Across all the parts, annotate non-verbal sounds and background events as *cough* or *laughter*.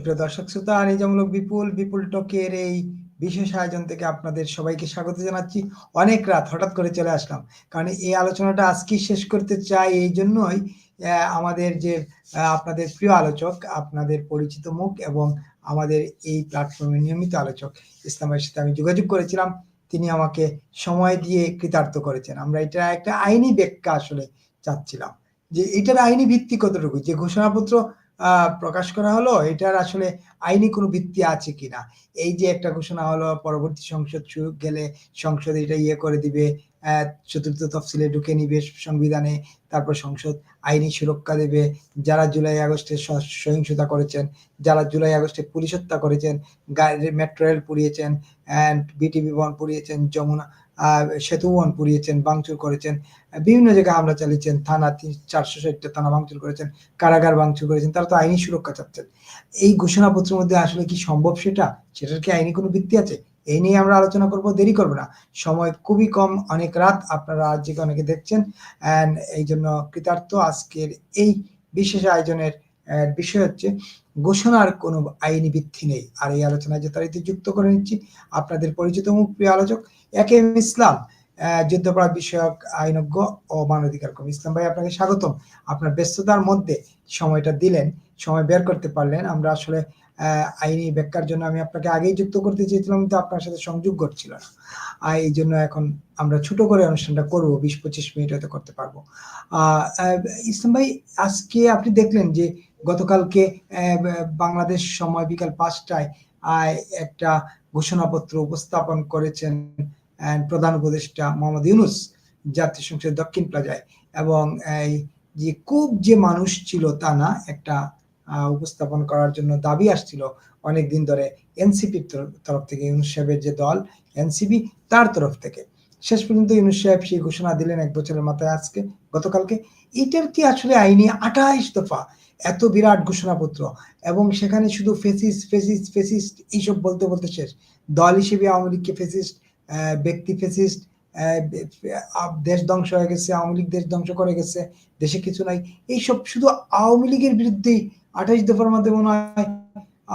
সুপ্রিয় দর্শক শ্রোতা নিজামূলক বিপুল বিপুল টকের এই বিশেষ আয়োজন থেকে আপনাদের সবাইকে স্বাগত জানাচ্ছি। অনেক রাত হঠাৎ করে চলে আসলাম। কারণ এই আলোচনাটা আজকে শেষ করতে চাই এই জন্যই আমাদের যে আপনাদের প্রিয় আলোচক, আপনাদের পরিচিত মুখ এবং আমাদের এই প্ল্যাটফর্মে নিয়মিত আলোচক ইসলামের সাথে আমি যোগাযোগ করেছিলাম। তিনি আমাকে সময় দিয়ে কৃতার্থ করেছেন। আমরা এটা একটা আইনি ব্যাখ্যা আসলে চাচ্ছিলাম যে এটার আইনি ভিত্তি কতটুকু? যে ঘোষণাপত্র প্রকাশ করা হলো, এটার আসলে আইনি কোনো ভিত্তি আছে কিনা? এই যে একটা ঘোষণা হলো, পরবর্তী সংসদ শুরু গেলে সংসদ এটা ইয়ে করে দিবে চতুর্থ তফসিলে ঢুকে নিবে সংবিধানে, তারপর সংসদ আইনি সুরক্ষা দেবে। যারা জুলাই আগস্টে সহিংসতা করেছেন, যারা জুলাই আগস্টে পুলিশ হত্যা করেছেন মেট্রো রেল পুড়িয়েছেন অ্যান্ড বিটিভি ভবন পুড়িয়েছেন, যমুনা আহ, সেতু ভবন পুড়িয়েছেন ভাঙচুর করেছেন। বিভিন্ন জায়গায় হামলা চালিয়েছেন থানা তিন চারশো ষাটটা থানা ভাঙচুর করেছেন কারাগার ভাঙচুর করেছেন তারা তো আইনি সুরক্ষা চাচ্ছেন। এই ঘোষণাপত্রের মধ্যে আসলে কি সম্ভব সেটা? সেটার কি আইনি কোনো ভিত্তি আছে? এই নিয়ে আমরা আলোচনা করব দেরি করব না। সময় খুবই কম অনেক রাত আপনারা আজ জেগে অনেকে দেখছেন অ্যান্ড এই জন্য কৃতার্থ আজকের এই বিশেষ আয়োজনের বিষয় হচ্ছে ঘোষণার কোনো আইনি ভিত্তি নেই। আর এই আলোচনায় যে তারিখে যুক্ত করে নিচ্ছি আপনাদের পরিচিত মুখ প্রিয় আলোচক এ কে এম ইসলাম যুদ্ধাপরাধ বিষয়ক আইনজ্ঞ ও মানবাধিকার কর্মী। ইসলাম ভাই, আপনাকে স্বাগতম। আপনার ব্যস্ততার মধ্যে সময়টা দিলেন, সময় বের করতে পারলেন। আমরা আসলে আইনি ব্যাখ্যার জন্য আমি আপনাকে আগেই যুক্ত করতে চেয়েছিলাম, কিন্তু আপনার সাথে সংযোগ ঘটছিল না। আর এই জন্য এখন আমরা ছোট করে অনুষ্ঠানটা করব, বিশ পঁচিশ মিনিট হয়তো করতে পারব। ইসলাম ভাই, আজকে আপনি দেখলেন যে গতকালকে বাংলাদেশ সময় বিকাল পাঁচটায় একটা ঘোষণাপত্র উপস্থাপন করেছেন প্রধান উপদেষ্টা মোহাম্মদ ইউনুস জাতীয় সংসদের দক্ষিণ প্লাজায় এবং এই যে খুব যে মানুষ ছিল তা না, একটা উপস্থাপন করার জন্য দাবি আসছিল অনেক দিন ধরে এনসিপির তরফ থেকে, ইউনুস সাহেবের যে দল এনসিপি তার তরফ থেকে। শেষ পর্যন্ত ইউনুস সাহেব সেই ঘোষণা দিলেন এক বছরের মাথায় আজকে, গতকালকে। এটার কি আসলে আইনি আঠাইশ দফা এত বিরাট ঘোষণাপত্র? এবং সেখানে শুধু ফেসিস্ট ফেসিস্ট ফেসিস্ট এইসব বলতে বলতে শেষ। দল হিসেবে আওয়ামী লীগকে ফেসিস্ট ব্যক্তি ফেসিস্ট দেশ ধ্বংস হয়ে গেছে, আওয়ামী লীগ দেশ ধ্বংস করে গেছে, দেশে কিছু নাই। এইসব শুধু আওয়ামী লীগের বিরুদ্ধেই আঠাশ দফার মধ্যে মনে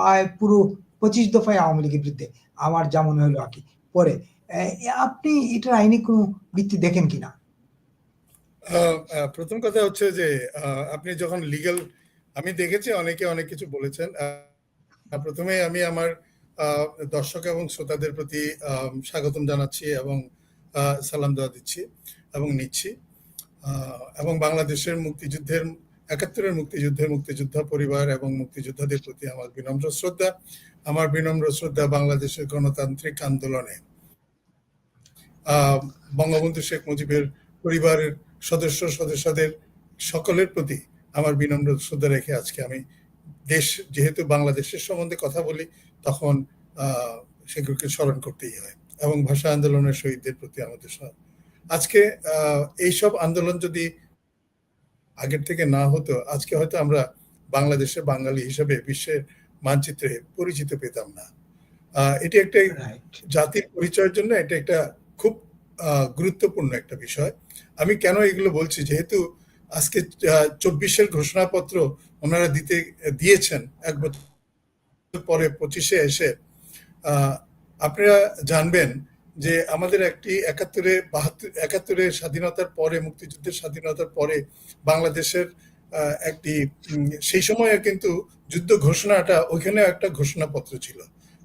হয় পুরো পঁচিশ দফায় আওয়ামী লীগের বিরুদ্ধে। আমার যা মনে হলো আর কি। পরে আপনি এটার আইনি কোনো ভিত্তি দেখেন কিনা? প্রথম কথা হচ্ছে যে আপনি যখন লিগ্যাল আমি দেখেছি, অনেকে অনেক কিছু বলেছেন। প্রথমে আমি আমার দর্শক এবং শ্রোতাদের প্রতি স্বাগতম জানাচ্ছি এবং সালাম দেওয়া দিচ্ছি এবং নিচ্ছি। এবং বাংলাদেশের মুক্তিযুদ্ধের, একাত্তরের মুক্তিযুদ্ধের মুক্তিযোদ্ধা পরিবার এবং মুক্তিযোদ্ধাদের প্রতি আমার বিনম্র শ্রদ্ধা। আমার বিনম্র শ্রদ্ধা বাংলাদেশের গণতান্ত্রিক আন্দোলনে। বঙ্গবন্ধু শেখ মুজিবের পরিবারের সদস্য, সদস্যদের সকলের প্রতি আমার বিনম্র শ্রদ্ধা রেখে আজকে আমি দেশ, যেহেতু বাংলাদেশের সম্বন্ধে কথা বলি তখন সেগুলোকে স্মরণ করতেই হয় এবং ভাষা আন্দোলনের শহীদদের প্রতি আমাদের। আজকে এইসব আন্দোলন যদি আগের থেকে না হতো আজকে হয়তো আমরা বাংলাদেশের বাঙালি হিসেবে বিশ্বের মানচিত্রে পরিচিত পেতাম না। এটি একটা জাতির পরিচয়ের জন্য এটা একটা খুব আহ, গুরুত্বপূর্ণ একটা বিষয়। আমি কেন এগুলো বলছি? যেহেতু আজকে চব্বিশের ঘোষণাপত্র ওনারা দিতে দিয়েছেন এক বছর পরে পঁচিশে এসে আপনারা জানবেন যে আমাদের একটি একাত্তরে বাহাত্তর একাত্তরের স্বাধীনতার পরে, মুক্তিযুদ্ধের স্বাধীনতার পরে বাংলাদেশের একটি সেই সময়ে কিন্তু যুদ্ধ ঘোষণাটা ওইখানে একটা ঘোষণাপত্র ছিল।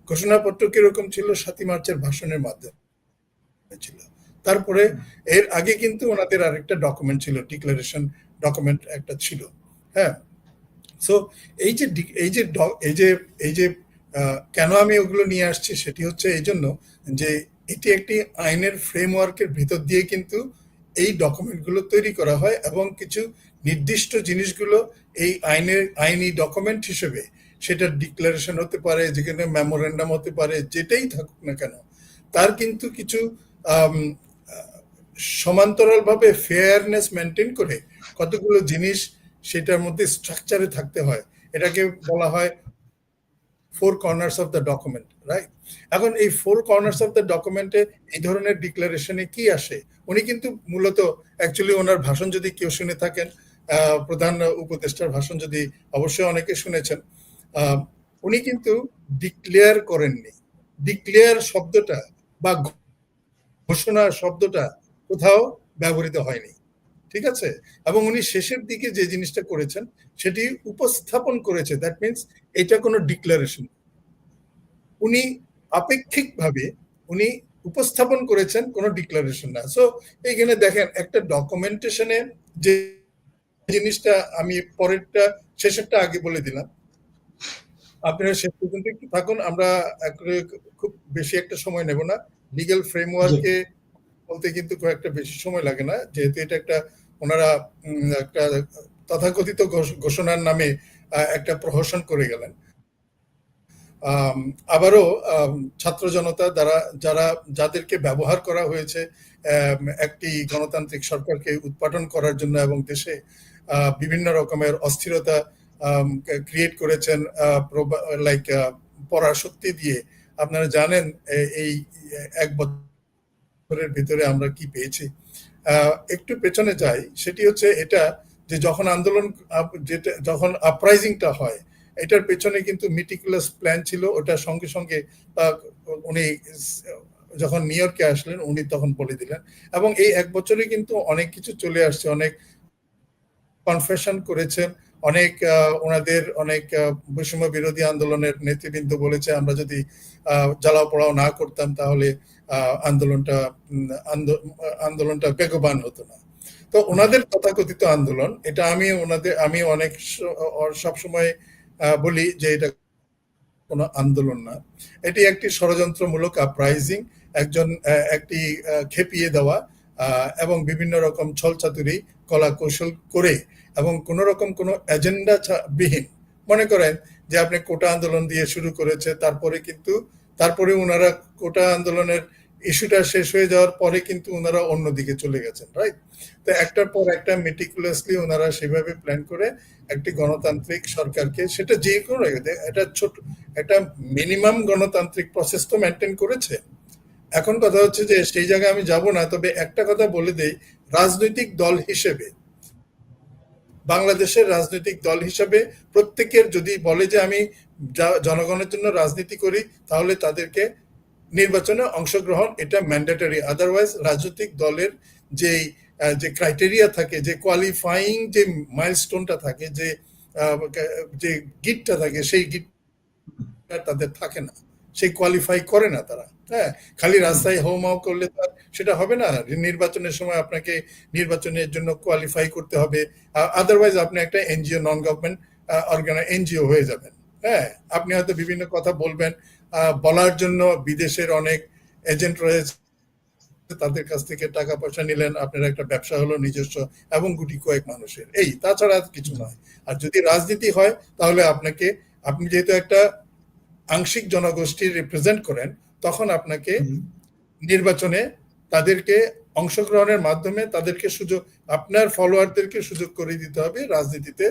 ঘোষণাপত্র কীরকম ছিল? সাতই মার্চের ভাষণের মাধ্যমে ছিল। তারপরে এর আগে কিন্তু ওনাদের আরেকটা ডকুমেন্ট ছিল ডিক্লারেশন ডকুমেন্ট একটা ছিল। হ্যাঁ? সো এই যে এই যে এই যে এই যে কেন আমি ওগুলো নিয়ে আসছি সেটি হচ্ছে এই জন্য যে এটি একটি আইনের ফ্রেমওয়ার্কের ভিতর দিয়ে কিন্তু এই ডকুমেন্টগুলো তৈরি করা হয় এবং কিছু নির্দিষ্ট জিনিসগুলো এই আইনের, আইনি ডকুমেন্ট হিসেবে সেটা ডিক্লারেশন হতে পারে, যেখানে মেমোরেন্ডাম হতে পারে, যেটাই থাকুক না কেন, তার কিন্তু কিছু সমান্তরালভাবে ফেয়ারনেস মেনটেন করে কতগুলো জিনিস সেটার মধ্যে স্ট্রাকচারে থাকতে হয়। এটাকে বলা হয় four corners of the document right এখন এই ফোর কর্নার্স অফ দ্য ডকুমেন্টে এই ধরনের ডিক্লারেশনে কি আসে? উনি কিন্তু মূলত অ্যাকচুয়ালি ওনার ভাষণ যদি কেউ শুনে থাকেন প্রধান উপদেষ্টার ভাষণ যদি অবশ্যই অনেকে শুনেছেন উনি কিন্তু ডিক্লেয়ার করেননি। ডিক্লেয়ার শব্দটা বা ঘোষণা শব্দটা কোথাও ব্যবহৃত হয়নি। ঠিক আছে? এবং উনি শেষের দিকে যে জিনিসটা করেছেন, সেটি উপস্থাপন করেছে। দ্যাট মিনস এটা কোনো ডিক্লারেশন উনি আপেক্ষিকভাবে উনি উপস্থাপন করেছেন, কোনো ডিক্লারেশন না। সো এইখানে দেখেন, একটা ডকুমেন্টেশনে যে জিনিসটা আমি পরেরটা, শেষেরটা আগে বলে দিলাম। আপনারা শেষ পর্যন্ত একটু থাকুন, আমরা খুব বেশি একটা সময় নেব না। লিগ্যাল ফ্রেমওয়ার্কে বলতে কিন্তু একটা বেশি সময় লাগে না, যেহেতু এটা একটা, ওনারা একটা তথাকথিত ঘোষণার নামে একটা প্রহসন করে গেলেন। আবারও ছাত্র জনতা দ্বারা, যারা, যাদেরকে ব্যবহার করা হয়েছে একটি গণতান্ত্রিক সরকারকে উৎপাদন করার জন্য এবং দেশে বিভিন্ন রকমের অস্থিরতা ক্রিয়েট করেছেন লাইক পরাশক্তি দিয়ে, আপনারা জানেন এই, এক বছরের ভিতরে আমরা কি পেয়েছি? একটু পেছনে যাই, সেটি হচ্ছে এটা যে যখন আন্দোলন যেটা, যখন আপরাইজিংটা হয়, এটার পেছনে কিন্তু মিটিকুলাস প্ল্যান ছিল, ওটা সঙ্গে সঙ্গে উনি যখন নিউ ইয়র্কে আসলেন, উনি তখন বলে দিলেন। এবং এই এক বছরে কিন্তু অনেক কিছু চলে আসছে, অনেক কনফেশন করেছেন, অনেক ওনাদের অনেক বৈষম্য বিরোধী আন্দোলনের নেতৃবৃন্দ বলেছে, আমরা যদি জ্বালাও পড়াও না করতাম তাহলে আন্দোলনটা আন্দোলনটা বেগবান হতো না। তো ওনাদের তথাকথিত আন্দোলন, এটা আমি ওনাদের, আমি অনেক সবসময় বলি যে এটা কোনো আন্দোলন না। এটি একটি ষড়যন্ত্রমূলক আপরাইজিং একজন একটি খেপিয়ে দেওয়া এবং বিভিন্ন রকম ছলচাতুরি কলা কৌশল করে এবং কোন রকম কোনো এজেন্ডা বিহীন। মনে করেন যে আপনি কোটা আন্দোলন দিয়ে শুরু করেছে, তারপরে কিন্তু, তারপরে ওনারা কোটা আন্দোলনের ইস্যুটা শেষ হয়ে যাওয়ার পরে কিন্তু ওনারা অন্যদিকে চলে গেছেন রাইট তো একটার পর একটা মেটিকুলাসলি ওনারা সেভাবে প্ল্যান করে একটি গণতান্ত্রিক সরকারকে, সেটা যে কোনো এটা ছোট, একটা মিনিমাম গণতান্ত্রিক প্রসেস তো মেনটেন করেছে। এখন কথা হচ্ছে যে সেই জায়গায় আমি যাব না, তবে একটা কথা বলে দেই, রাজনৈতিক দল হিসেবে, বাংলাদেশের রাজনৈতিক দল হিসেবে প্রত্যেকের যদি বলে যে আমি জনগণের জন্য রাজনীতি করি, তাহলে তাদেরকে নির্বাচনে অংশগ্রহণ, এটা ম্যান্ডেটরি আদারওয়াইজ রাজনৈতিক দলের যে যে ক্রাইটেরিয়া থাকে, যে কোয়ালিফাইং যে মাইলস্টোনটা থাকে, যে যে গিটটা থাকে, সেই গিট তাদের থাকে না। সেই কোয়ালিফাই করে না তারা হ্যাঁ? খালি রাস্তায় হোমাও করলে তার সেটা হবে না। নির্বাচনের সময় আপনাকে নির্বাচনের জন্য কোয়ালিফাই করতে হবে। আদারওয়াইজ আপনি একটা NGO non government organisation NGO হয়ে যাবেন। হ্যাঁ আপনি হয়তো বিভিন্ন কথা বলবেন। বলার জন্য বিদেশের অনেক এজেন্ট রয়েছে তাদের কাছ থেকে টাকা পয়সা নিলেন আপনার একটা ব্যবসা হলো নিজস্ব এবং গুটি কয়েক মানুষের। এই তাছাড়া কিছু নয়। আর যদি রাজনীতি হয় তাহলে আপনাকে আপনি যেহেতু একটা আংশিক জনগোষ্ঠী রিপ্রেজেন্ট করেন তখন আপনাকে নির্বাচনে তাদেরকে অংশগ্রহণের মাধ্যমে তাদেরকে সুযোগ আপনার ফলোয়ারদেরকে সুযোগ করে দিতে হবে। রাজনীতিতে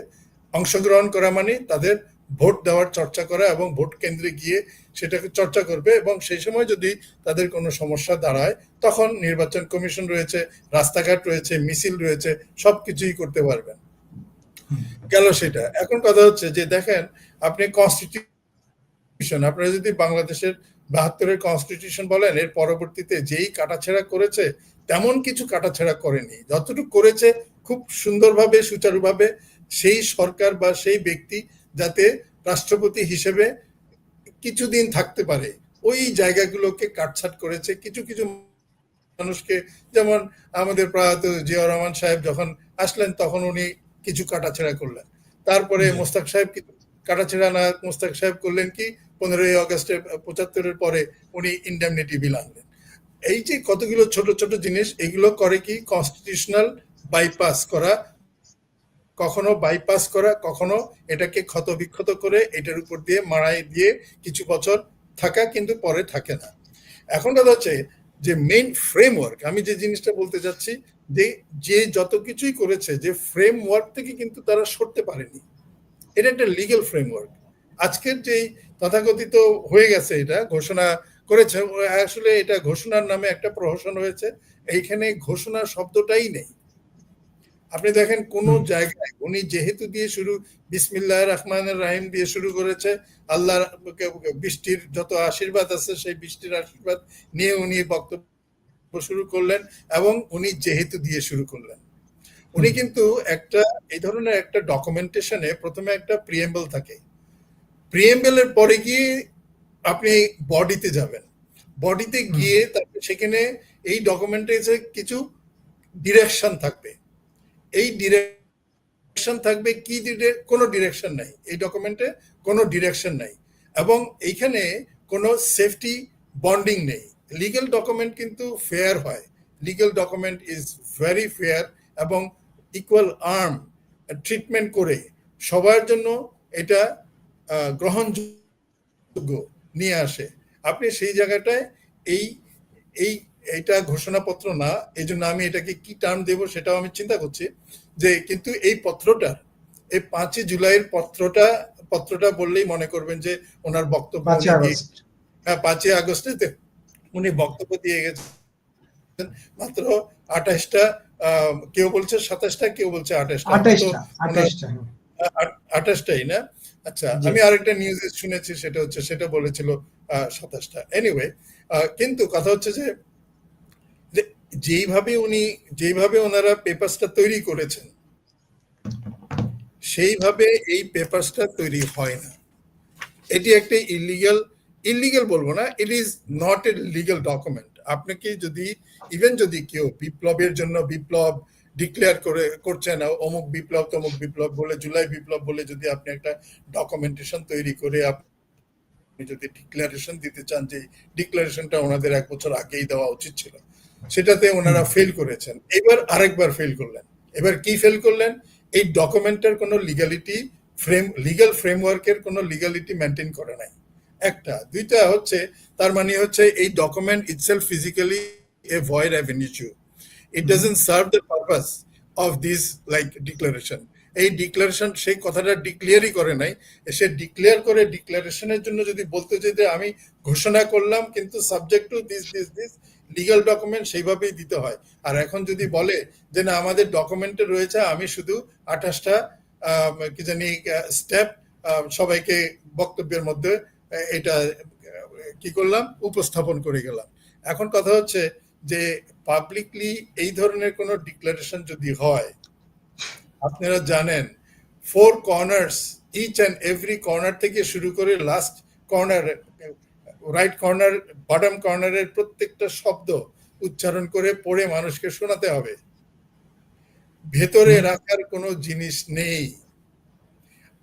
অংশগ্রহণ করা মানে তাদের ভোট দেওয়ার চর্চা করা এবং ভোট কেন্দ্রে গিয়ে সেটাকে চর্চা করবে এবং সেই সময় যদি তাদের কোনো সমস্যা দাঁড়ায়, তখন নির্বাচন কমিশন রয়েছে, রাস্তাঘাট রয়েছে, মিছিল রয়েছে, সবকিছুই করতে পারবেন। গেল সেটা। এখন কথা হচ্ছে যে দেখেন, আপনি কনস্টিটিউশন আপনারা যদি বাংলাদেশের বাহাত্তরের কনস্টিটিউশন বলেন, এর পরবর্তীতে যেই কাটাছেড়া করেছে, তেমন কিছু কাটাছেড়া করেনি। যতটুকু করেছে, খুব সুন্দরভাবে, সুচারুভাবে সেই সরকার বা সেই ব্যক্তি যাতে রাষ্ট্রপতি হিসেবে কিছুদিন থাকতে পারে। ওই জায়গাগুলোকে কাটছাট করেছে। কিছু কিছু মানুষকে যেমন আমাদের প্রয়াত জিয়া রহমান সাহেব যখন আসলেন তখন উনি কিছু কাটাছেড়া করলেন। তারপরে মোস্তাক সাহেব কিছু কাটাছেড়া না মোস্তাক সাহেব করলেন কি? পনেরোই আগস্টে পঁচাত্তরের পরে উনি ইন্ডেমনিটি বিল আনলেন। এই যে কতগুলো ছোট ছোট জিনিস এগুলো করে কি কনস্টিটিউশনাল বাইপাস করা কখনো বাইপাস করা, কখনো এটাকে ক্ষত বিক্ষত করে এটার উপর দিয়ে মারাই দিয়ে কিছু বছর থাকা কিন্তু পরে থাকে না। এখন কথা হচ্ছে যে মেইন ফ্রেমওয়ার্ক আমি যে জিনিসটা বলতে যাচ্ছি যে যে যত কিছুই করেছে, যে ফ্রেমওয়ার্ক থেকে কিন্তু তারা সরতে পারেনি। এটা একটা লিগেল ফ্রেমওয়ার্ক আজকের যেই তথাকথিত হয়ে গেছে এটা, ঘোষণা করেছে, আসলে এটা ঘোষণার নামে একটা প্রহসন হয়েছে, এইখানে ঘোষণা শব্দটাই নেই। আপনি দেখেন কোন জায়গায় উনি যেহেতু দিয়ে শুরু বিসমিল্লাহ রহমানের রাহিম দিয়ে শুরু করেছে আল্লাহ বৃষ্টির যত আশীর্বাদ আছে সেই বৃষ্টির আশীর্বাদ নিয়ে উনি বক্তব্য শুরু করলেন এবং উনি যেহেতু দিয়ে শুরু করলেন। উনি কিন্তু একটা এই ধরনের একটা ডকুমেন্টেশনে প্রথমে একটা প্রিয়েম্বল থাকে। প্রিয়েম্বলের পরে গিয়ে আপনি বডিতে যাবেন। বডিতে গিয়ে তারপরে সেখানে এই ডকুমেন্টে কিছু ডিরেকশন থাকবে। এই ডিরেকশন থাকবে কি কোনো ডিরেকশন নাই। এই ডকুমেন্টে কোনো ডিরেকশন নাই। এবং এইখানে কোনো সেফটি বন্ডিং নেই। লিগ্যাল ডকুমেন্ট কিন্তু ফেয়ার হয়। Legal document is very fair এবং ইকুয়াল আর্ম ট্রিটমেন্ট করে সবার জন্য এটা গ্রহণযোগ্য নিয়ে আসে। আপনি সেই জায়গাটায় এই এই এইটা ঘোষণাপত্র না এই জন্য আমি এটাকে কি টার্ম দেব সেটাও আমি চিন্তা করছি যে কিন্তু এই পত্রটা এই পাঁচই জুলাইয়ের পত্রটা পত্রটা বললেই মনে করবেন যে ওনার বক্তব্য হ্যাঁ পাঁচই আগস্টে উনি বক্তব্য দিয়ে গেছেন। মাত্র আঠাশটা কেউ বলছে সাতাশটা কেউ বলছে আঠাশটা। আঠাশটা আঠাশটাই না? আচ্ছা। আমি আরেকটা নিউজ শুনেছি সেটা হচ্ছে সেটা বলেছিল সাতাশটা। এনিওয়ে কিন্তু কথা হচ্ছে যে যেইভাবে উনি, যেইভাবে ওনারা পেপারসটা তৈরি করেছেন, সেইভাবে এই পেপারসটা তৈরি হয় না। এটি একটা ইলিগাল ইলিগাল বলব না it is not a legal document আপনাকে যদি ইভেন যদি কেউ বিপ্লবের জন্য বিপ্লব ডিক্লেয়ার করে করছেন অমুক বিপ্লব, তমুক বিপ্লব বলে, জুলাই বিপ্লব বলে যদি আপনি একটা ডকুমেন্টেশন তৈরি করে আপনি যদি ডিক্লারেশন দিতে চান যে ডিক্লারেশনটা ওনাদের এক বছর আগেই দেওয়া উচিত ছিল। সেটাতে ওনারা ফেল করেছেন। এবার আরেকবার ফেল করলেন। এবার কি ফেল করলেন? এই ডকুমেন্টের কোনো লিগালিটি ফ্রেম লিগাল ফ্রেমওয়ার্কের কোনো লিগালিটি মেনটেন করে নাই। একটা। দুইটা হচ্ছে তার মানে হচ্ছে এই document itself physically a void avenue it doesn't serve the purpose of this like declaration এই ডিক্লারেশন সেই কথাটা ডিক্লিয়ারই করে নাই। সে ডিক্লেয়ার করে ডিক্লারেশনের জন্য যদি বলতে চাই যে আমি ঘোষণা করলাম কিন্তু subject to this this this legal document সেইভাবেই দিতে হয়। আর এখন যদি বলে যে না, আমাদের ডকুমেন্টে রয়েছে, আমি শুধু আঠাশটা কি জানি স্টেপ সবাইকে বক্তব্যের মধ্যে এটা কি করলাম, উপস্থাপন করে গেলাম। এখন কথা হচ্ছে যে পাবলিকলি এই ধরনের কোনো ডিক্লারেশন যদি হয়, আপনারা জানেন four corners each and every corner থেকে শুরু করে last corner right corner bottom কর্নারের প্রত্যেকটা শব্দ উচ্চারণ করে পড়ে মানুষকে শোনাতে হবে। ভেতরে রাখার কোনো জিনিস নেই।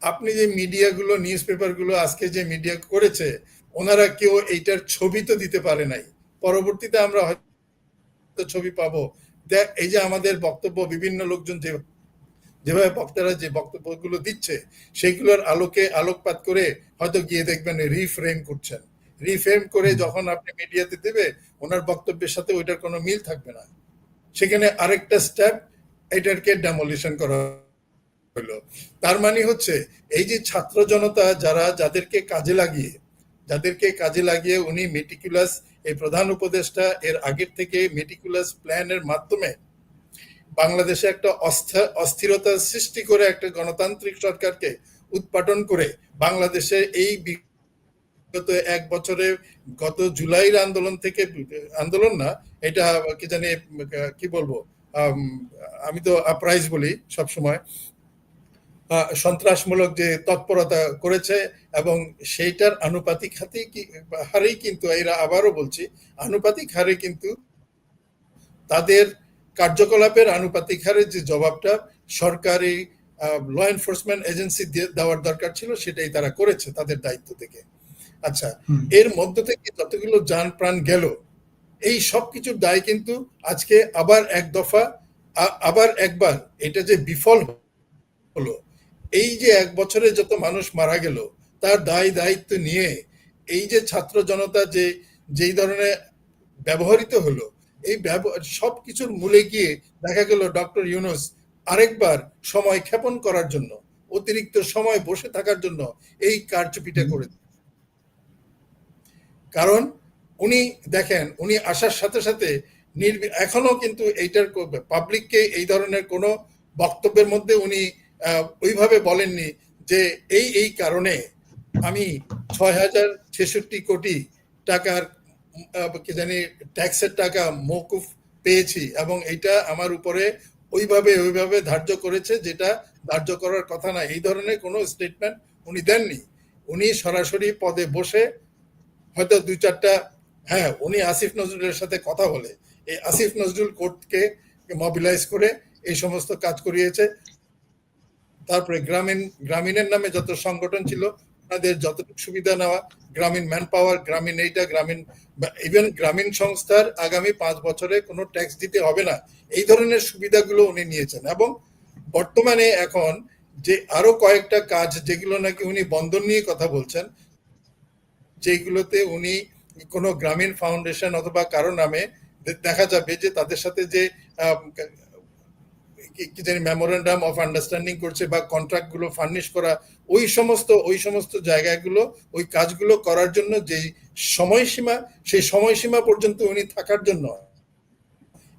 আপনি যে মিডিয়াগুলো নিউজ পেপারগুলো আজকে যে মিডিয়া করেছে ওনারা কেউ এইটার ছবি তো দিতে পারে নাই। পরবর্তীতে আমরা হয়তো ছবি পাবো। দেখ এই যে আমাদের বক্তব্য বিভিন্ন লোকজন যে যেভাবে বক্তারা যে বক্তব্যগুলো দিচ্ছে সেগুলোর আলোকে আলোকপাত করে হয়তো গিয়ে দেখবেন রিফ্রেম করছেন। রিফ্রেম করে যখন আপনি মিডিয়াতে দেবে, ওনার বক্তব্যের সাথে ওইটার কোনো মিল থাকবে না। সেখানে আরেকটা স্টেপ এটাকে ডেমোলিশন করা হলো। তার মানে হচ্ছে, এই যে ছাত্র জনতা যারা, যাদেরকে কাজে লাগিয়ে, যাদেরকে কাজে লাগিয়ে উনি মেটিকুলাস এই প্রধান উপদেষ্টা, এর আগের থেকে মেটিকুলাস প্ল্যানের মাধ্যমে বাংলাদেশে একটা অস্থা- অস্থিরতা সৃষ্টি করে একটা গণতান্ত্রিক সরকারকে উৎপাদন করে বাংলাদেশে এই বিগত এক বছরে গত জুলাইয়ের আন্দোলন থেকে আন্দোলন না এটা কি জানি কি বলব আমি তো আপ্রাইজ বলি সবসময়। আহ, সন্ত্রাসমূলক যে তৎপরতা করেছে এবং সেইটার আনুপাতিক হাতে হারেই কিন্তু এরা আবারও বলছি আনুপাতিক হারে কিন্তু তাদের কার্যকলাপের আনুপাতিক হারে যে জবাবটা সরকারি ল এনফোর্সমেন্ট এজেন্সি দেওয়ার দরকার ছিল সেটাই তারা করেছে তাদের দায়িত্ব থেকে। আচ্ছা এর মধ্য থেকে যতগুলো যান প্রাণ গেল এই সব কিছুর দায় কিন্তু আজকে আবার এক দফা আবার একবার এটা যে বিফল হলো এই যে এক বছরে যত মানুষ মারা গেল তার দায় দায়িত্ব নিয়ে এই যে ছাত্র জনতা যে যেই ধরনের ব্যবহৃত হলো এই সব কিছুর মূলে গিয়ে দেখা গেল ডক্টর ইউনুস আরেকবার সময় ক্ষেপণ করার জন্য অতিরিক্ত সময় বসে থাকার জন্য এই কারচুপিটা করে কারণ উনি, দেখেন, উনি আসার সাথে সাথে নির্বি এখনও কিন্তু এইটার পাবলিককে এই ধরনের কোনো বক্তব্যের মধ্যে উনি ওইভাবে বলেননি যে এই এই কারণে আমি ছয় হাজার ছেষট্টি কোটি টাকার কি জানি ট্যাক্সের টাকা মৌকুফ পেয়েছি এবং এটা আমার উপরে ওইভাবে ওইভাবে ধার্য করেছে যেটা ধার্য করার কথা না। এই ধরনের কোনো স্টেটমেন্ট উনি দেননি। উনি সরাসরি পদে বসে হয়তো দুই চারটা হ্যাঁ উনি আসিফ নজরুলের সাথে কথা বলে। এই আসিফ নজরুল কোর্টকে মবিলাইজ করে এই সমস্ত কাজ করিয়েছে। তারপরে গ্রামীণ, গ্রামীণের নামে যত সংগঠন ছিল, তাদের যতটুকু সুবিধা নেওয়া, গ্রামীণ ম্যান পাওয়ার গ্রামীণ এইটা, গ্রামীণ ইভেন গ্রামীণ সংস্থার আগামী পাঁচ বছরে কোনো ট্যাক্স দিতে হবে না। এই ধরনের সুবিধাগুলো উনি নিয়েছেন এবং বর্তমানে এখন যে আরও কয়েকটা কাজ যেগুলো নাকি উনি বন্ধন নিয়ে কথা বলছেন যেগুলোতে উনি কোনো গ্রামীণ ফাউন্ডেশন অথবা কারও নামে দেখা যাবে যে তাদের সাথে যে কি- জানি মেমোরেন্ডাম অফ আন্ডারস্ট্যান্ডিং করছে বা কন্ট্রাক্টগুলো ফার্নিশ করা, ওই সমস্ত ওই সমস্ত জায়গাগুলো, ওই কাজগুলো করার জন্য যে সময়সীমা, সেই সময়সীমা পর্যন্ত উনি থাকার জন্য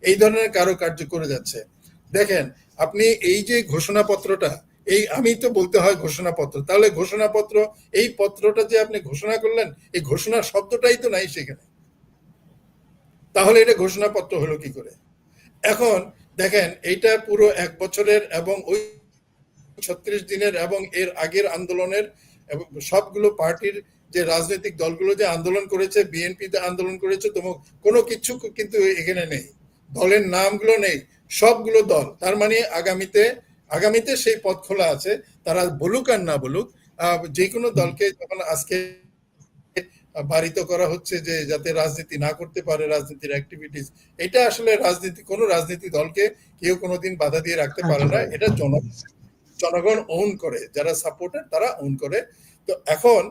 এই ধরনের কারও কার্য করে যাচ্ছে। দেখেন, আপনি এই যে ঘোষণাপত্রটা এই আমি তো বলতে হয় ঘোষণাপত্র। তাহলে ঘোষণাপত্র, এই পত্রটা যে আপনি ঘোষণা করলেন, এই ঘোষণা শব্দটাই তো নাই সেখানে। তাহলে এটা ঘোষণাপত্র হলো কি করে? এখন দেখেন, এইটা পুরো এক বছরের এবং ওই ছত্রিশ দিনের এবং এর আগের আন্দোলনের সবগুলো পার্টির যে রাজনৈতিক দলগুলো যে আন্দোলন করেছে বিএনপিতে আন্দোলন করেছে, তো কোনো কিছু কিন্তু এখানে নেই। দলের নামগুলো নেই, সবগুলো দল। তার মানে আগামীতে আগামীতে সেই পথ খোলা আছে তারা বলুক আর না বলুক যে কোনো দলকে যখন আজকে বারিত করা হচ্ছে যে যাতে রাজনীতি না করতে পারে রাজনীতির অ্যাক্টিভিটিস এটা আসলে রাজনীতি কোনো রাজনীতি দলকে কেউ কোনোদিন বাধা দিয়ে রাখতে পারে না এটা জন জনগণ ওন করে যারা সাপোর্টার তারা ওন করে। তো এখন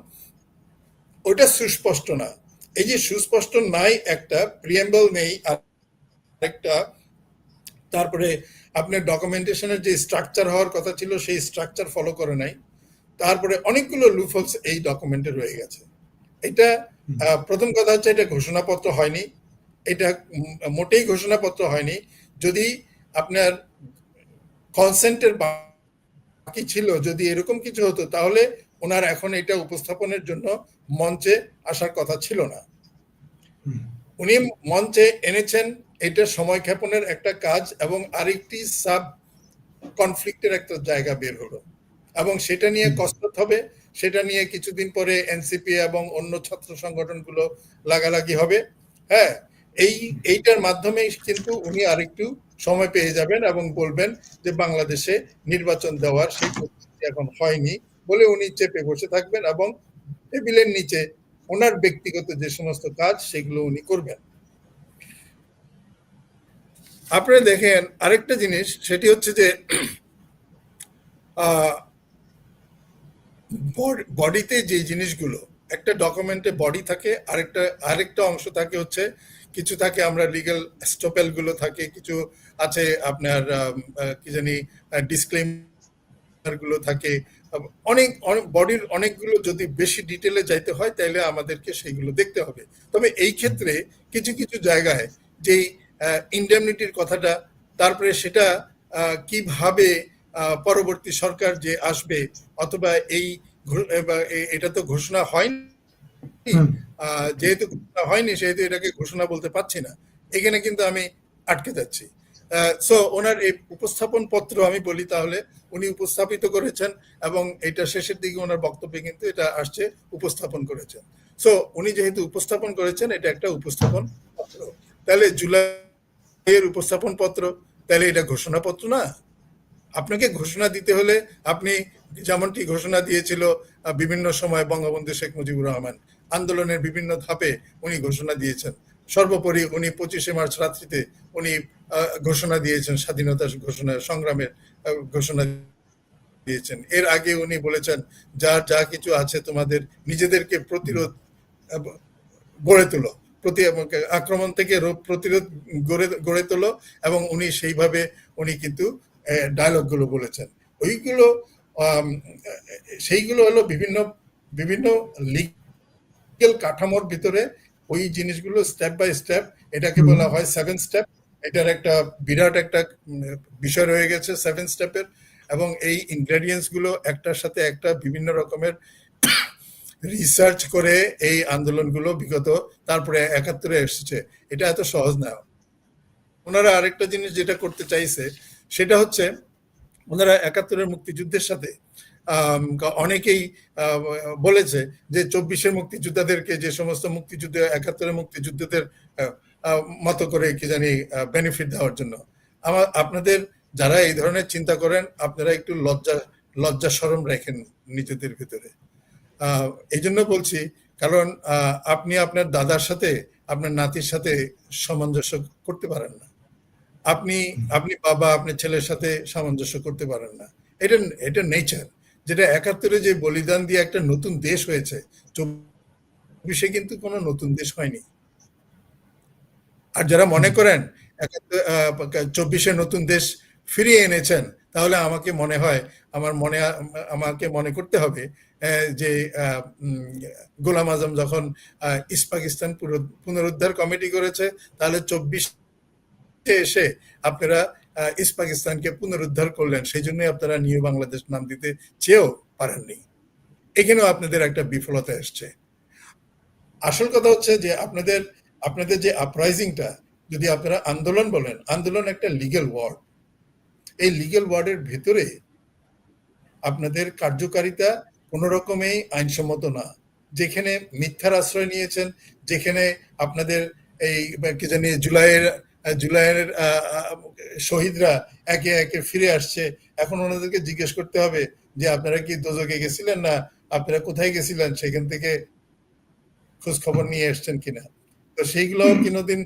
ওটা সুস্পষ্ট না। এই যে সুস্পষ্ট নাই একটা প্রিয়েম্বল নেই আর একটা তারপরে আপনার ডকুমেন্টেশনের যে স্ট্রাকচার হওয়ার কথা ছিল সেই স্ট্রাকচার ফলো করে নাই। তারপরে অনেকগুলো লুফলস এই ডকুমেন্টে রয়ে গেছে। এটা প্রথম কথা হচ্ছে এটা ঘোষণাপত্র হয়নি। এটা মোটেই ঘোষণাপত্র হয়নি। যদি আপনার কনসেন্টের বাকি ছিল যদি এরকম কিছু হতো তাহলে ওনার এখন এটা উপস্থাপনের জন্য মঞ্চে আসার কথা ছিল না। উনি মঞ্চে এনেছেন এটা সময় ক্ষেপণের একটা কাজ এবং আরেকটি সাব কনফ্লিক্টের একটা জায়গা বের হলো এবং সেটা নিয়ে। কসরত হবে সেটা নিয়ে কিছুদিন পরে এনসিপি এবং অন্য ছাত্র সংগঠনগুলো লাগালাগি হবে হ্যাঁ এই এইটার মাধ্যমে কিন্তু উনি আরেকটু সময় পেয়ে যাবেন এবং বলবেন যে বাংলাদেশে নির্বাচন দেওয়ার সেই এখন হয়নি বলে উনি চেপে বসে থাকবেন এবং টেবিলের নিচে ওনার ব্যক্তিগত যে সমস্ত কাজ, সেগুলো উনি করবেন। আপনি দেখেন আরেকটা জিনিস, সেটি হচ্ছে যে *clears throat* বডিতে যে জিনিসগুলো, একটা ডকুমেন্টে বডি থাকে, আরেকটা আরেকটা অংশ থাকে হচ্ছে, কিছু থাকে আমরা লিগাল স্টপেলগুলো থাকে, কিছু আছে আপনার কি জানি ডিসক্লেমগুলো থাকে অনেক বডির অনেকগুলো যদি বেশি ডিটেলে যাইতে হয় তাহলে আমাদেরকে সেইগুলো দেখতে হবে। তবে এই ক্ষেত্রে কিছু কিছু জায়গায় যেই ইন্ডেমনিটির কথাটা তারপরে সেটা আহ, কীভাবে পরবর্তী সরকার যে আসবে অথবা এই এটা তো ঘোষণা হয়নি। যেহেতু ঘোষণা হয়নি সেহেতু এটাকে ঘোষণা বলতে পারছি না। এখানে কিন্তু আমি আটকে যাচ্ছি। সো ওনার এই উপস্থাপন পত্র আমি বলি তাহলে, উনি উপস্থাপিত করেছেন এবং এটা শেষের দিকে ওনার বক্তব্যে কিন্তু এটা আসছে, উপস্থাপন করেছেন। সো উনি যেহেতু উপস্থাপন করেছেন, এটা একটা উপস্থাপন পত্র। তাহলে জুলাইয়ের উপস্থাপন পত্র, তাহলে এটা ঘোষণাপত্র না? আপনাকে ঘোষণা দিতে হলে আপনি যেমনটি ঘোষণা দিয়েছিল বিভিন্ন সময় বঙ্গবন্ধু শেখ মুজিবুর রহমান, আন্দোলনের বিভিন্ন ধাপে উনি ঘোষণা দিয়েছেন। সর্বোপরি উনি পঁচিশে মার্চ রাত্রিতে উনি ঘোষণা দিয়েছেন, স্বাধীনতা ঘোষণা, সংগ্রামের ঘোষণা দিয়েছেন। এর আগে উনি বলেছেন যার যা কিছু আছে তোমাদের, নিজেদেরকে প্রতিরোধ গড়ে তোলো। প্রতি আক্রমণ থেকে প্রতিরোধ গড়ে গড়ে তোলো। এবং উনি সেইভাবে উনি কিন্তু ডায়লগগুলো বলেছেন। ওইগুলো সেইগুলো হলো বিভিন্ন বিভিন্ন লিগেল কাঠামোর ভিতরে ওই জিনিসগুলো স্টেপ বাই স্টেপ এটাকে বলা হয় সেভেন স্টেপ এটার একটা বিরাট একটা বিষয় রয়ে গেছে সেভেন স্টেপের এবং এই ইনগ্রেডিয়েন্টসগুলো একটার সাথে একটা বিভিন্ন রকমের রিসার্চ করে এই আন্দোলনগুলো বিগত তারপরে একাত্তরে এসেছে। এটা এত সহজ না। ওনারা আরেকটা জিনিস যেটা করতে চাইছে সেটা হচ্ছে ওনারা একাত্তরের মুক্তিযুদ্ধের সাথে অনেকেই বলেছে যে চব্বিশের মুক্তিযোদ্ধাদেরকে যে সমস্ত মুক্তিযুদ্ধ, একাত্তরের মুক্তিযুদ্ধদের মতো করে কি জানি বেনিফিট দেওয়ার জন্য। আমার আপনাদের যারা এই ধরনের চিন্তা করেন, আপনারা একটু লজ্জা লজ্জা সরম রাখেন নিজেদের ভিতরে। এই জন্য বলছি, কারণ আপনি আপনার দাদার সাথে, আপনার নাতির সাথে সামঞ্জস্য করতে পারেন না। আপনি আপনি বাবা, আপনার ছেলের সাথে সামঞ্জস্য করতে পারেন না। এটা এটা নেচার যেটা একাত্তরে যে বলিদান দিয়ে একটা নতুন দেশ হয়েছে, চব্বিশে কিন্তু কোনো নতুন দেশ হয়নি। আর যারা মনে করেন চব্বিশে নতুন দেশ ফিরিয়ে এনেছেন, তাহলে আমাকে মনে হয়, আমার মনে, আমাকে মনে করতে হবে যে গোলাম আজম যখন ইস্ট পাকিস্তান পুনরুদ্ধার কমিটি করেছে, তাহলে চব্বিশ এসে আপনারা ইস্ট পাকিস্তানকে পুনরুদ্ধার করলেন, সেই জন্যই আপনারা নিউ বাংলাদেশ নাম দিতে চেয়েও পারেননি। এখানেও আপনাদের একটা বিফলতা এসছে। আসল কথা হচ্ছে যে আপনাদের আপনাদের যে আপরাইজিংটা যদি আপনারা আন্দোলন বলেন, আন্দোলন একটা লিগেল ওয়ার্ড এই লিগেল ওয়ার্ডের ভেতরে আপনাদের কার্যকারিতা কোনো রকমেই আইনসম্মত না। যেখানে মিথ্যার আশ্রয় নিয়েছেন, যেখানে আপনাদের এই কি জানি, জুলাইয়ের জুলাইয়ের শহীদরা একে একে ফিরে আসছে। এখন ওনাদেরকে জিজ্ঞেস করতে হবে যে আপনারা কি দোজকে গেছিলেন না? আপনারা কোথায় গেছিলেন? সেখান থেকে খোঁজ খবর নিয়ে এসছেন কিনা? তো সেইগুলো কোনোদিন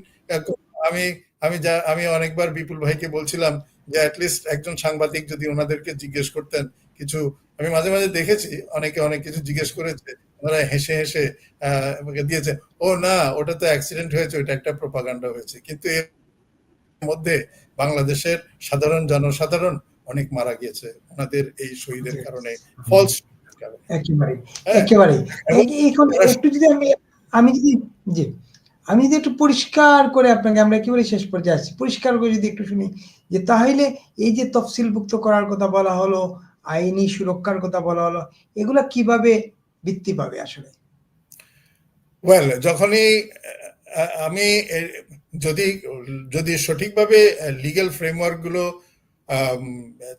আমি আমি যা আমি অনেকবার বিপুল ভাইকে বলছিলাম যে অ্যাটলিস্ট একজন সাংবাদিক যদি ওনাদেরকে জিজ্ঞেস করতেন কিছু। আমি মাঝে মাঝে দেখেছি অনেকে অনেক কিছু জিজ্ঞেস করেছে ওনারা হেসে হেসে দিয়েছে ও না ওটা তো অ্যাক্সিডেন্ট হয়েছে ওটা একটা প্রপাগান্ডা হয়েছে। কিন্তু মধ্যে বাংলাদেশের সাধারণ জনসাধারণ অনেক মারা গিয়েছে। ওনাদের এই শহীদের কারণে ফলস একেবারে হ্যাঁ। একেবারে। এখন একটু যদি আমি আমি যদি জি আমি যদি একটু পরিষ্কার করে আপনাকে আমরা একেবারে শেষ পর্যায়ে আসছি। পরিষ্কার করে যদি একটু শুনি যে তাহলে এই যে তফসিলভুক্ত করার কথা বলা হলো আইনি সুরক্ষার কথা বলা হলো এগুলা কীভাবে বৃত্তি পাবে আসলে? ওয়েল যখনই আমি যদি যদি সঠিকভাবে লিগ্যাল ফ্রেমওয়ার্কগুলো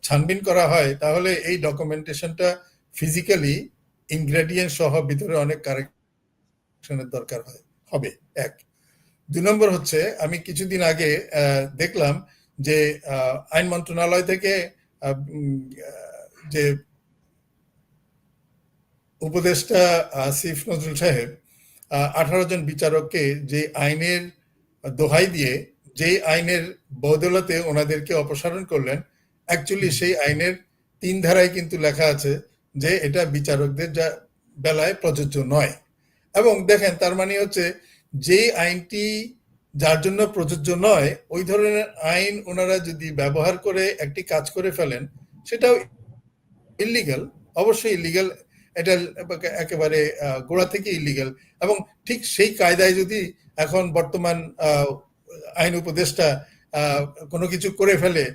ছানবিন করা হয়, তাহলে এই ডকুমেন্টেশনটা ফিজিক্যালি ইনগ্রেডিয়েন্ট সহ ভিতরে অনেক কারেকশনের দরকার হয়, হবে, এক। দুই নম্বর হচ্ছে, আমি কিছুদিন আগে দেখলাম যে আইন মন্ত্রণালয় থেকে যে, উপদেষ্টা আসিফ নজরুল সাহেব আঠারো জন বিচারককে যে আইনের দোহাই দিয়ে যে আইনের বদলতে ওনাদেরকে অপসারণ করলেন অ্যাকচুয়ালি সেই আইনের তিন ধারায় কিন্তু লেখা আছে যে এটা বিচারকদের যা বেলায় প্রযোজ্য নয়। এবং দেখেন তার মানে হচ্ছে যে আইনটি যার জন্য প্রযোজ্য নয় ওই ধরনের আইন ওনারা যদি ব্যবহার করে একটি কাজ করে ফেলেন সেটাও ইলিগাল অবশ্যই ইলিগাল এটা একেবারে গোড়া থেকে ইলিগাল এবং ঠিক সেই কায়দায় যদি এখন বর্তমান আইন উপদেষ্টা কোনো কিছু করে ফেলে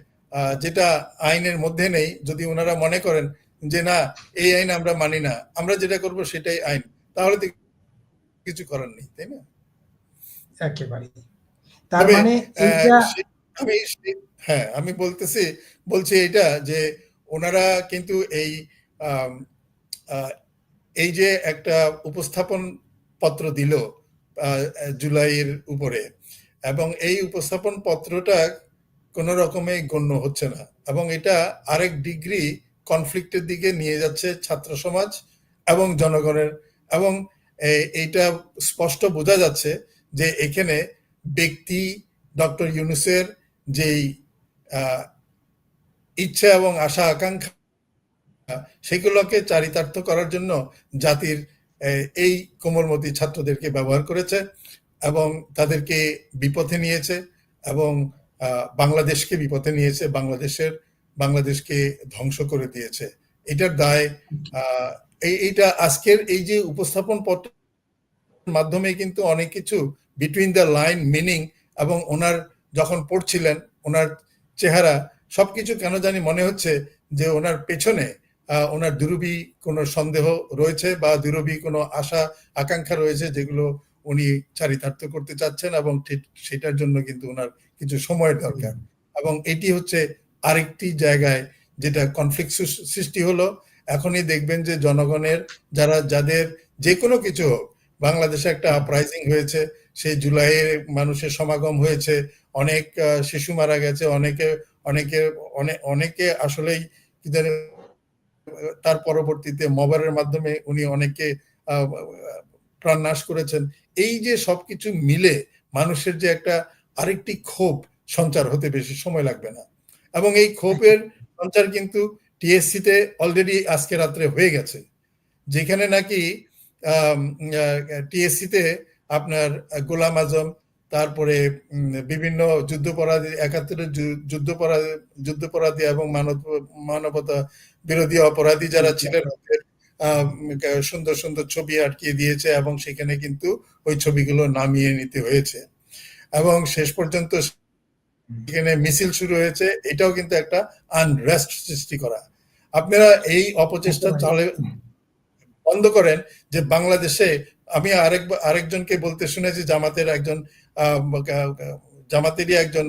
যেটা আইনের মধ্যে নেই যদি ওনারা মনে করেন যে না এই আইন আমরা মানি না আমরা যেটা করব সেটাই আইন তাহলে তো কিছু করার নেই তাই না? একেবারে। তার মানে আমি হ্যাঁ আমি বলতেছি বলছি এটা যে ওনারা কিন্তু এই এই যে একটা উপস্থাপন পত্র দিল জুলাইয়ের উপরে, এবং এই উপস্থাপন পত্রটা কোনো রকমে গণ্য হচ্ছে না, এবং এটা আরেক ডিগ্রি কনফ্লিক্টের দিকে নিয়ে যাচ্ছে ছাত্র সমাজ এবং জনগণের, এবং এইটা স্পষ্ট বোঝা যাচ্ছে যে এখানে ব্যক্তি ডক্টর ইউনুসের যেই ইচ্ছা এবং আশা আকাঙ্ক্ষা সেগুলোকে চারিতার্থ করার জন্য জাতির এই কোমলমতি ছাত্রদেরকে ব্যবহার করেছে এবং তাদেরকে বিপথে নিয়েছে এবং বাংলাদেশকে বিপথে নিয়েছে, বাংলাদেশের, বাংলাদেশকে ধ্বংস করে দিয়েছে। এটার দায় এইটা আজকের এই যে উপস্থাপন পত্র মাধ্যমে কিন্তু অনেক কিছু বিটুইন দ্য লাইন মিনিং এবং ওনার যখন পড়ছিলেন, ওনার চেহারা সবকিছু কেন জানি মনে হচ্ছে যে ওনার পেছনে ওনার দুরবি কোনো সন্দেহ রয়েছে বা দুরবি কোনো আশা, আকাঙ্ক্ষা রয়েছে যেগুলো উনি চারিতার্থ করতে চাচ্ছেন এবং ঠিক সেটার জন্য কিন্তু ওনার কিছু সময়ের দরকার। এবং এটি হচ্ছে আরেকটি জায়গায় যেটা কনফ্লিক্ট সৃষ্টি হলো। এখনই দেখবেন যে জনগণের যারা, যাদের যে কোনো কিছু হোক, বাংলাদেশে একটা আপরাইজিং হয়েছে, সেই জুলাইয়ে মানুষের সমাগম হয়েছে, অনেক শিশু মারা গেছে, অনেকে অনেকে অনেক আসলেই তার পরবর্তীতে মবারের মাধ্যমে উনি অনেকে আহ, প্রাণনাশ করেছেন। এই যে সবকিছু মিলে মানুষের যে একটা আরেকটি ক্ষোভ সঞ্চার হতে বেশি সময় লাগবে না। এবং এই ক্ষোভের সঞ্চার কিন্তু টিএসসি তে অলরেডি আজকে রাত্রে হয়ে গেছে। যেখানে নাকি টিএসসি তে আপনার গোলাম আজম তারপরে বিভিন্ন যুদ্ধপরাধী একাত্তরের যুদ্ধপরাধী যুদ্ধপরাধী এবং মানব মানবতা বিরোধী অপরাধী যারা ছিলেন সুন্দর সুন্দর ছবি আটকিয়ে দিয়েছে এবং সেখানে কিন্তু ওই ছবিগুলো নামিয়ে নিতে হয়েছে। এবং শেষ পর্যন্ত সেখানে মিছিল শুরু হয়েছে। এটাও কিন্তু একটা আনরেস্ট সৃষ্টি করা। আপনারা এই অপচেষ্টা চালে বন্ধ করেন যে বাংলাদেশে আমি আরেক, আরেকজনকে বলতে শুনেছি, জামাতের একজন জামাতেরই একজন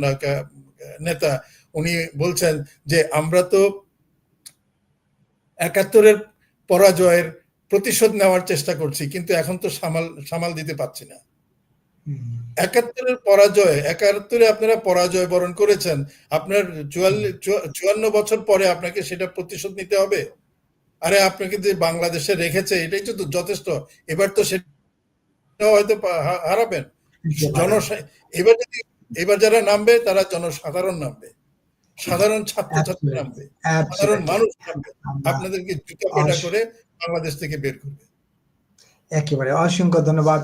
নেতা, উনি বলছেন যে আমরা তো একাত্তরের পরাজয়ের প্রতিশোধ নেওয়ার চেষ্টা করছি কিন্তু এখন তো সামাল সামাল দিতে পারছি না। একাত্তরের পরাজয় একাত্তরে আপনারা পরাজয় বরণ করেছেন আপনার চুয়াল্লিশ চুয়ান্ন বছর পরে আপনাকে সেটা প্রতিশোধ নিতে হবে? আরে আপনাকে যে বাংলাদেশে রেখেছে এটাই তো যথেষ্ট। এবার তো সেটা হয়তো হারাবেন। জন এবার যদি এবার যারা নামবে তারা জনসাধারণ নামবে। সাধারণ ছাত্রছাত্রী নামবে সাধারণ মানুষ আপনাদেরকে জুতা পেটা করে বাংলাদেশ থেকে বের করবে। একেবারে অসংখ্য ধন্যবাদ।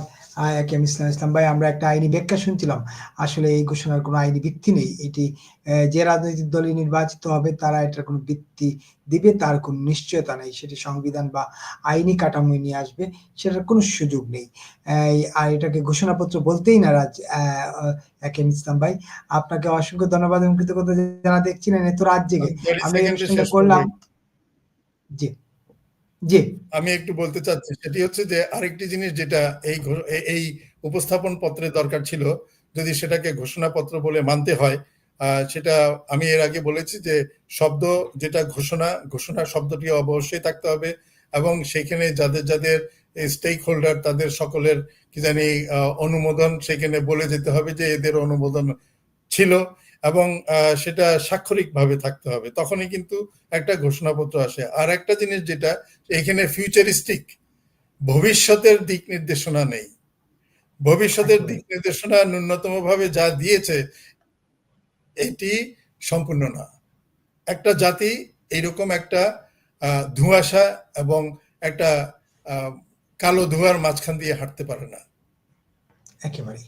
একেম ইসলাম ইসলাম ভাই আমরা একটা আইনি ব্যাখ্যা শুনছিলাম। আসলে এই ঘোষণার কোনো আইনি ভিত্তি নেই। এটি যে রাজনৈতিক দলই নির্বাচিত হবে তারা এটার কোনো ভিত্তি দিবে তার কোনো নিশ্চয়তা নেই। সেটি সংবিধান বা আইনি কাঠামোয় নিয়ে আসবে সেটার কোনো সুযোগ নেই। আর এটাকে ঘোষণাপত্র বলতেই না রাজ একেম ইসলাম ভাই আপনাকে অসংখ্য ধন্যবাদ এবং কৃতজ্ঞতা জানা দেখছিলেন এত রাত জেগে। আমি আমরা এই 30 সেকেন্ডে অনুষ্ঠানটা শেষ করলাম। জি। জি। আমি একটু বলতে চাচ্ছি, সেটি হচ্ছে যে আরেকটি জিনিস যেটা এই এই উপস্থাপন পত্রে দরকার ছিল, যদি সেটাকে ঘোষণাপত্র বলে মানতে হয় সেটা আমি এর আগে বলেছি যে শব্দ যেটা ঘোষণা ঘোষণা শব্দটি অবশ্যই থাকতে হবে এবং সেখানে যাদের যাদের স্টেক হোল্ডার তাদের সকলের কি জানি অনুমোদন সেখানে বলে যেতে হবে যে এদের অনুমোদন ছিল। এবং সেটা স্বাক্ষরিকভাবে থাকতে হবে। তখনই কিন্তু একটা ঘোষণাপত্র আসে। আর একটা জিনিস যেটা এখানে ফিউচারিস্টিক ভবিষ্যতের দিক নির্দেশনা নেই। ভবিষ্যতের দিক নির্দেশনা ন্যূনতম ভাবে যা দিয়েছে এটি সম্পূর্ণ না। একটা জাতি এইরকম একটা আহ, ধোঁয়াশা এবং একটা আহ, কালো ধোঁয়ার মাঝখান দিয়ে হাঁটতে পারে না। একেবারেই।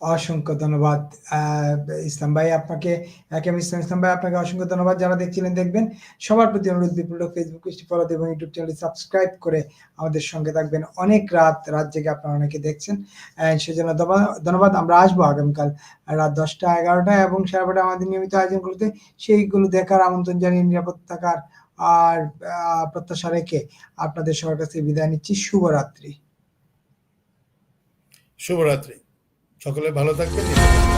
অসংখ্য ধন্যবাদ। ইসলাম ভাই আপনাকে ইসলাম ইসলাম ভাই আপনাকে অসংখ্য ধন্যবাদ। যারা দেখছিলেন, দেখবেন। সবার প্রতি অনুরোধ বিপুল ফেসবুক এবং ইউটিউব চ্যানেল সাবস্ক্রাইব করে আমাদের সঙ্গে থাকবেন। অনেক রাত রাত জেগে আপনারা অনেকে দেখছেন। সেজন্য ধন্যবাদ- আমরা আসব আগামীকাল রাত দশটা, এগারোটা এবং সারাটা আমাদের নিয়মিত আয়োজনগুলোতে সেইগুলো দেখার আমন্ত্রণ জানিয়ে নিরাপদ থাকার আর প্রত্যাশা রেখে আপনাদের সবার কাছে বিদায় নিচ্ছি। শুভরাত্রি। শুভরাত্রি। সকলে ভালো থাকবেন